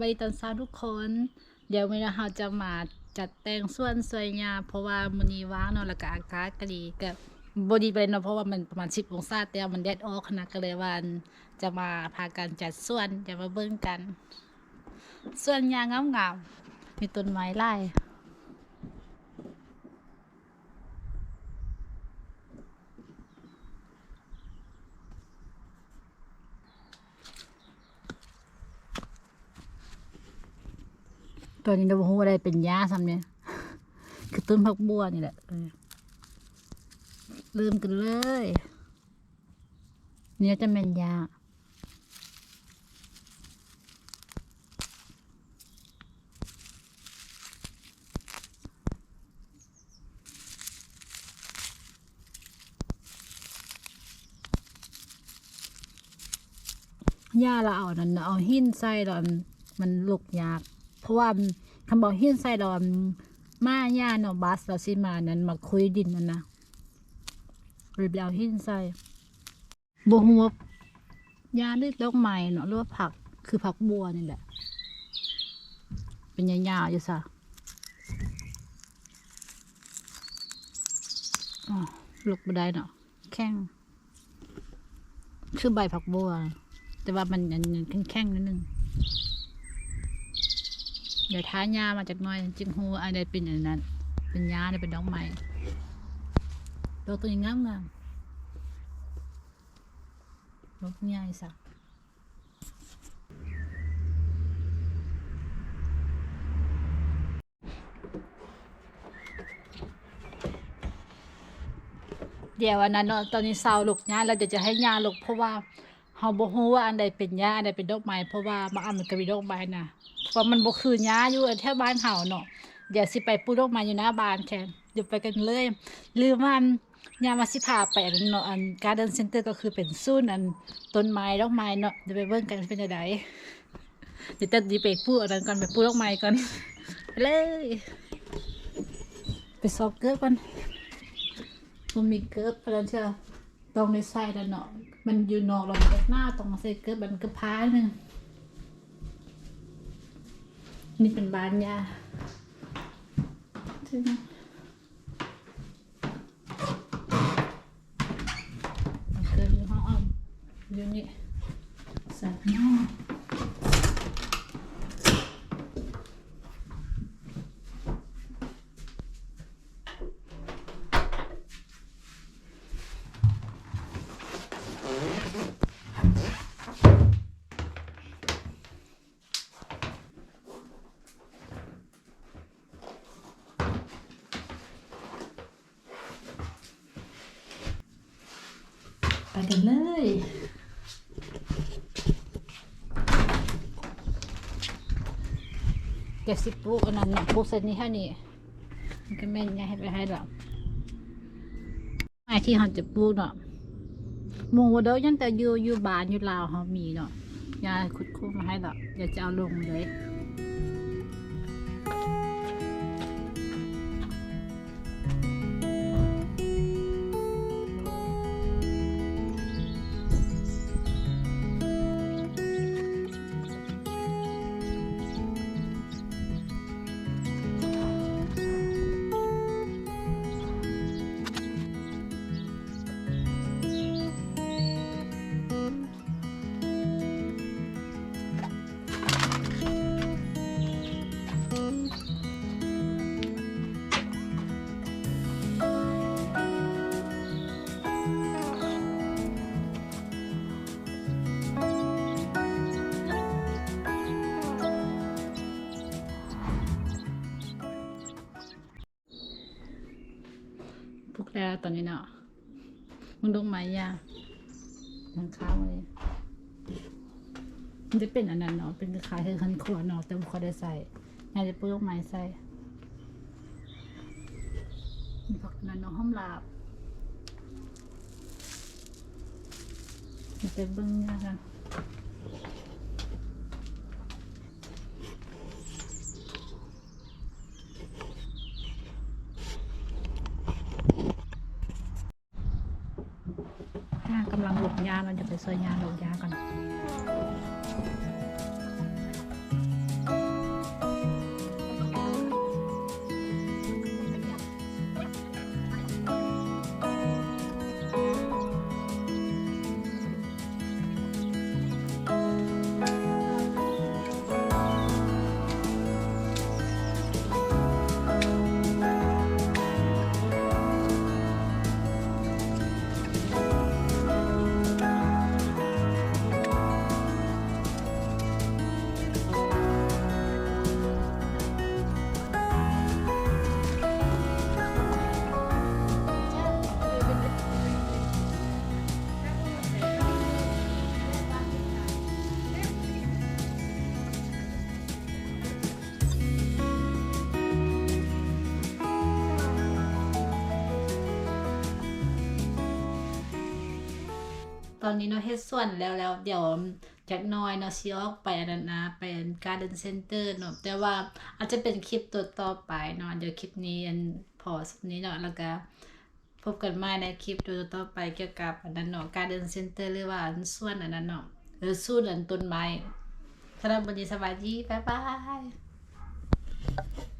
สวัสดีตอนเช้าทุกคน เดี๋ยววันนี้เราจะมาจัดแต่งส่วนสวยงามเพราะว่ามื้อนี้ว่างเนาะแล้วก็อากาศก็ดีก็บ่ดีไปเนาะเพราะว่ามันประมาณ10องศาแต่มันแดดออกขนาดก็เลยว่าจะมาพากันจัดส่วนจะมาเบิ่งกัน ส่วนยางงามๆมีต้นไม้ไล่ ตอนนี้เราบ่ฮู้อะไรเป็นหญ้าซ้ำเนี่ยคือต้นผักบัวนี่แหละเออลืมกันเลย เนี่ยจะเป็นหญ้าหญ้าเราเอานั่นเอาหินใส่แล้วมันมันลุกยาก ราะว่าคำบอกหินใส่ดอนมาย่าเนาะบัสเราสิมานั้นมาคุยดินนั่นนะเลยไปเอาหินใส่บัวหัวายาหรือดอกไม้เนาะหรือว่าผักคือผักบัวนี่แหละ เป็นยาวๆอยู่ซะอ๋อลุกบ่ได้เนาะแข้งคือใบผักบัว แต่ว่ามันอันแข็งๆนิดนึง เดี๋ยวท้ายามาจากน้อยจึงหูอันใดเป็นอันนั้น เป็นยาเนี่ยเป็นดอกไม้ดอกตัวงามงามดอกใหญ่สักเดี๋ยววันนั้นตอนนี้เศร้าลูกยาเราจะจะให้ยาลูกเพราะว่า เฮาบ่ฮู้ว่าอันใดเป็นยาอันใดเป็นดอกไม้เพราะว่าบางอันมันก็มีดอกไม้น่ะเพราะมันบ่คือหญ้าอยู่แถวบ้านเฮาเนาะเดี๋ยวสิไปปลูกดอกไม้อยู่หน้าบ้านแค่เดี๋ยวไปกันเลยลืมว่าอันยามาสิพาไปอันเนาะอันการ์เดนเซ็นเตอร์ก็คือเป็นศูนย์อันต้นไม้ดอกไม้เนาะเดี๋ยวไปเบิ่งกันเป็นจังไดเดี๋ยวจะดีไปปลูกอันนั้นก่อนไปปลูกดอกไม้ก่อนไปเลย ไปซอกเกิบก่อนมันมีเกิบเพราะฉะนั้นเชื่อ ต้องในใส่แล้วเนาะมันอยู่นอกเราเก็บหน้าต้องมาใส่เกิบมันก็พาหนึงนี่เป็นบ้านยาถึงเอาเกิดอยู่ห้องอ้อมอยู่นี่สับน้อไกันเลยเจ็ดสิปุ๊กอันนั้นนะปุ๊กเซตนี้แค่นี้มันก็แม่นยายให้ไปให้เราไม้ที่เขาจะปลูกเนาะหมูเด้อยังแต่อยู่อยู่บ้านอยู่ลาวเขามีเนาะยาขุดคุ้มมาให้เราเดี๋ยวจะเอาลงเลย แล้วตอนนี้เนาะมึงดงไม้ยาทางข้าวเลยมันจะเป็นอันนั้นเนาะเป็นคล้ายๆคือขันขวดเนาะแต่บุคได้ใส่ยาจะปลูกไม้ใส่มีผักนั้นเนาะห้อมลาบมันเป็นเบิ้งยากันำลังหลบยาเราจะไปซอยยาหลบยาก่อน ตอนนี้เนาะเฮ็ดส่วนแล้วแล้วเดี๋ยวจักน้อยเนาะสิออกไปอันนั้นนะไปการ์เดนเซ็นเตอร์เนาะแต่ว่าอาจจะเป็นคลิปตัวต่อไปเนาะเดี๋ยวคลิปนี้อันพอสักนี้เนาะแล้วก็พบกันใหม่ในคลิปตัวต่อไปเกี่ยวกับอันนั้นเนาะการ์เดนเซ็นเตอร์หรือว่าส่วนอันนั้นเนาะหรือส่วนอันต้นไม้สำหรับวันนี้สวัสดีบ๊ายบาย